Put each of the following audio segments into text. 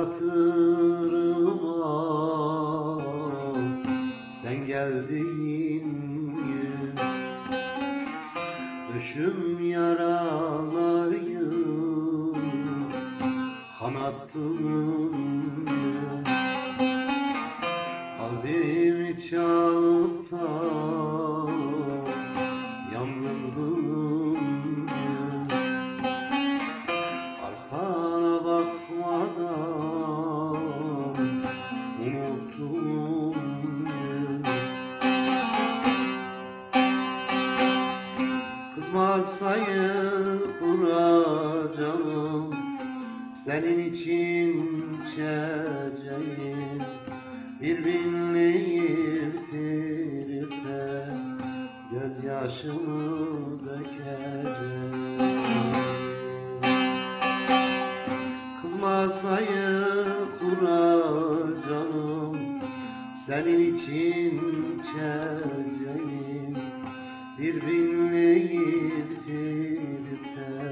hatırıma Sen geldiğin gün Düşüm yaralayım Kanattığın gün Kızmazsayı kuracağım Senin için çeceğim Birbirini bitirip de Gözyaşımı dökeceğim Kızmasayı kuracağım Senin için çeceğim Birbirini bitirip de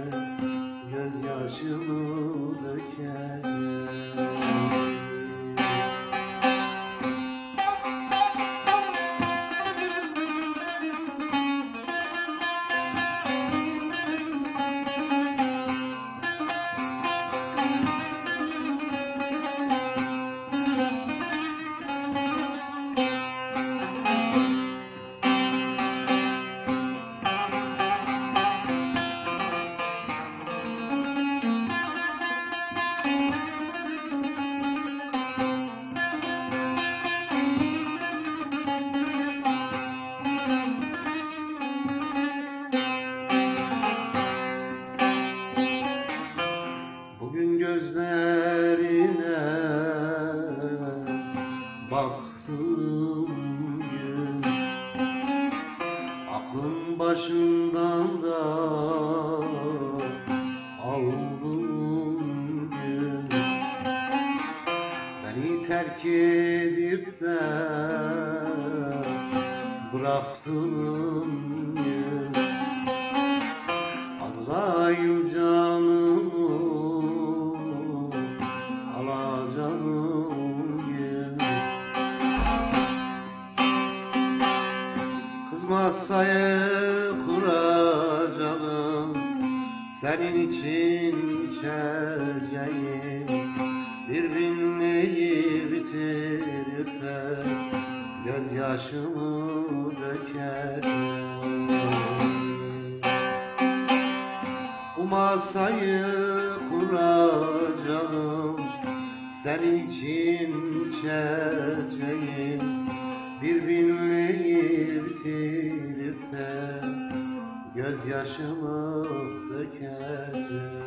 Bugün gözlerine baktım gün Aklım başından da terk edip de bıraktım gün Azrail canımı alacağım gün Kızmazsaya kuracağım Senin için içeceğim Birbirini bitirip de Gözyaşımı dökerim masayı kuracağım Senin için içeceğim. Birbirini bitirip de Gözyaşımı dökerim